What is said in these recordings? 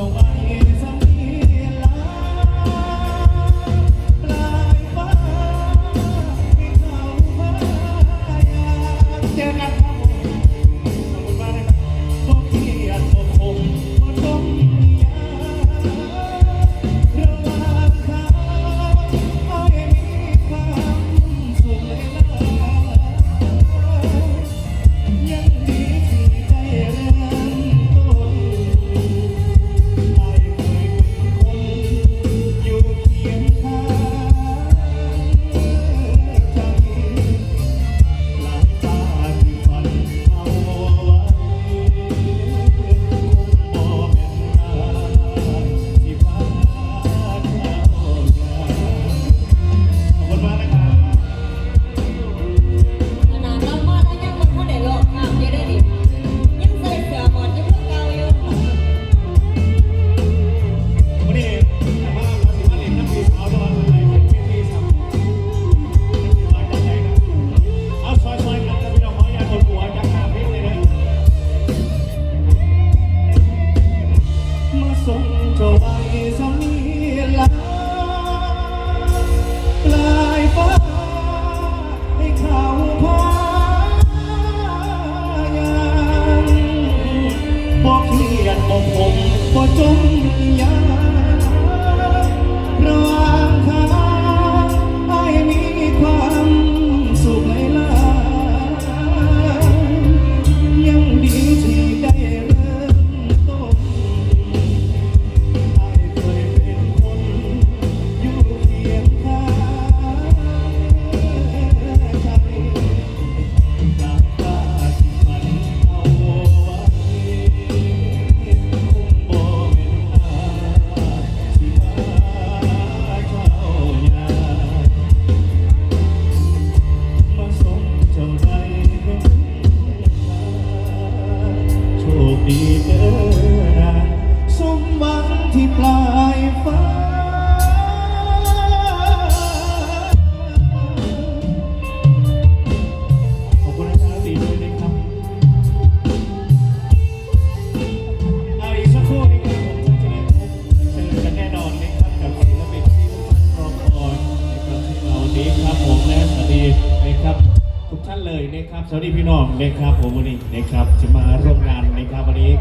เจ้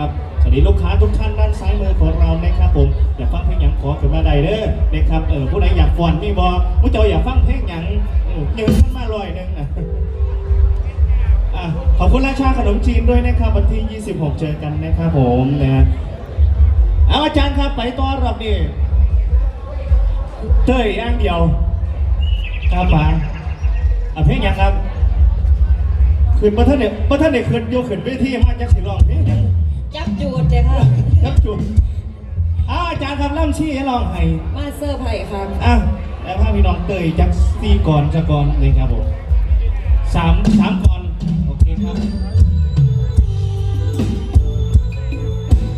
นะครับสวัสดีลูกค้าทุกท่านด้านซ้ายมือของเรานะครับผมอยากฟังเพลงหยังขอขึ้นมาได้เด้อนะครับเออผู้ใดอยากฟอนนี่บอผู้เจ้าอยากฟังเพลงหยังเออยืนขึ้นมาลอยหนึงนะขอบคุณราชาขนมจีนด้วยนะครับวันที่ 26 เจอกันนะครับผมนะฮะเอาอาจารย์ครับไปต่อนรอบนี้เต้ยอย่างเดียวครับป๋าอะเพลงหยังครับขึ้นประท่านเนี่ยประท่านเนี่ยขึ้นโยขึ้นเวทีมาจากสิร้องเพลงหยัง จับจูดเลยค่ะครับจุดอ้าวอาจารย์ครับล่ำชี้ให้ลองให้มาเซอร์ไพรส์ครับอะแล้วพาพี่น้องเตยจากซีก่อนจะก่อนเลยครับผมสามสามก่อนโอเคครับ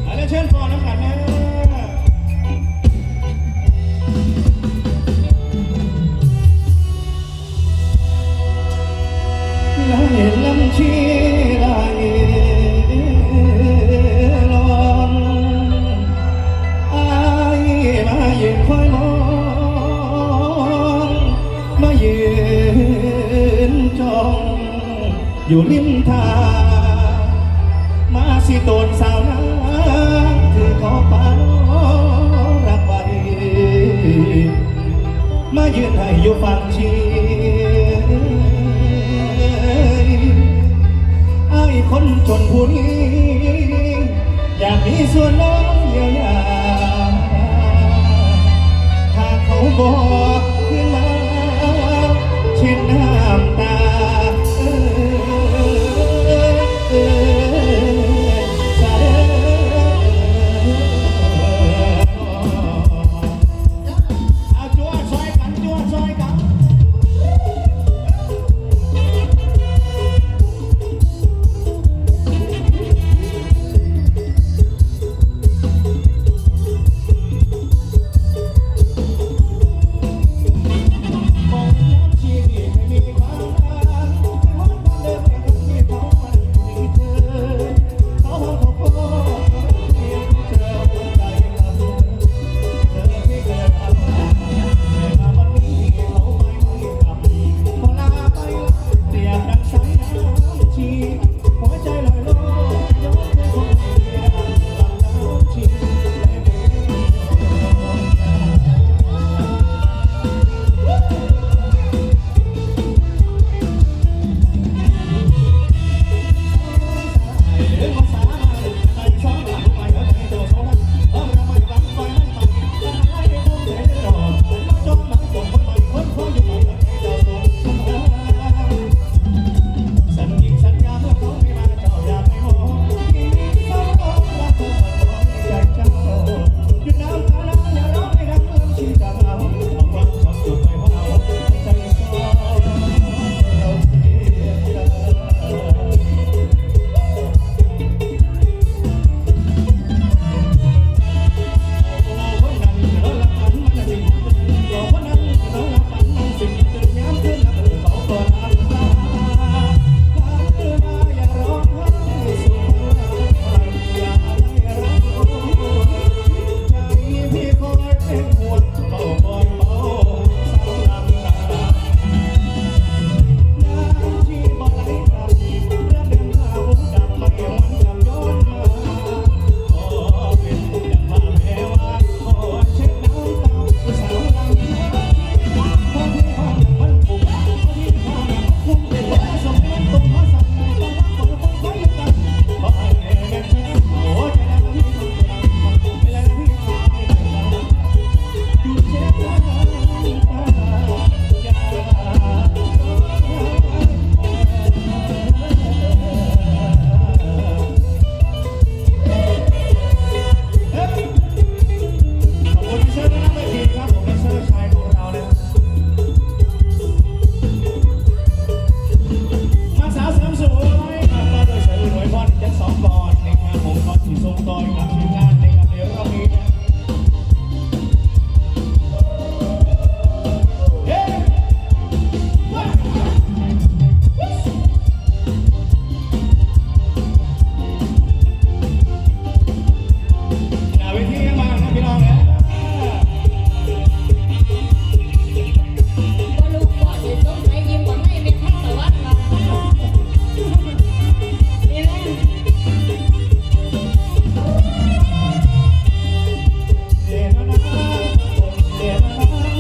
เอาแล้วเชิญก่อนแล้วกันนะ ง อยู่ริมทางมาสิโตนสาวนางถือขอปานรักไว้มายืนให้อยู่ฝั่งเชียไอ้คนจนผู้นี้ อยากมีส่วนน้องเยียวยา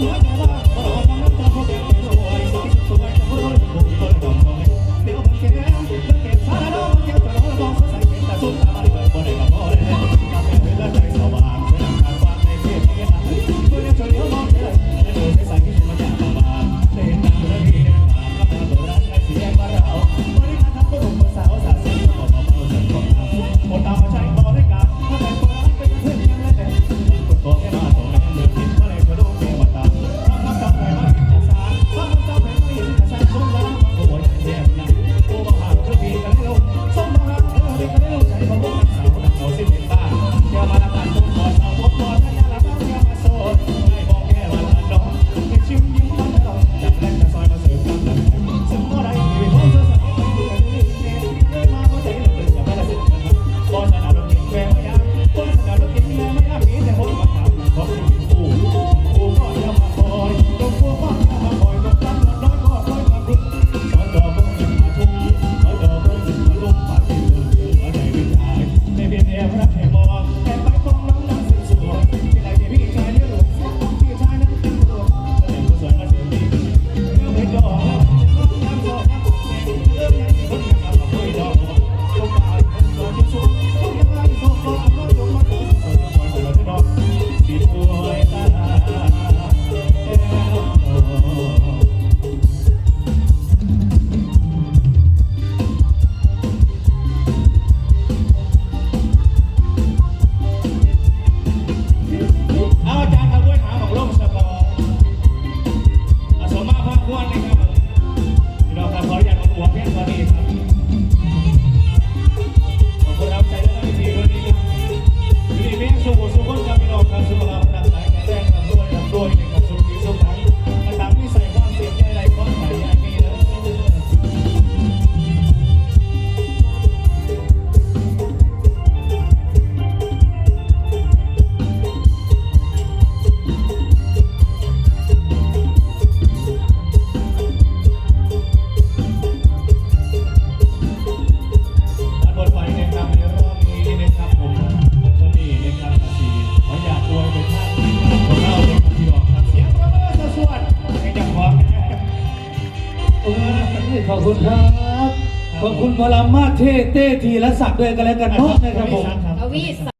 Yeah. ขอบคุณหมอลำมาเท่เต้ทีละศักดิ์ด้วยกันแล้วกันเนาะนะครับผม อวิส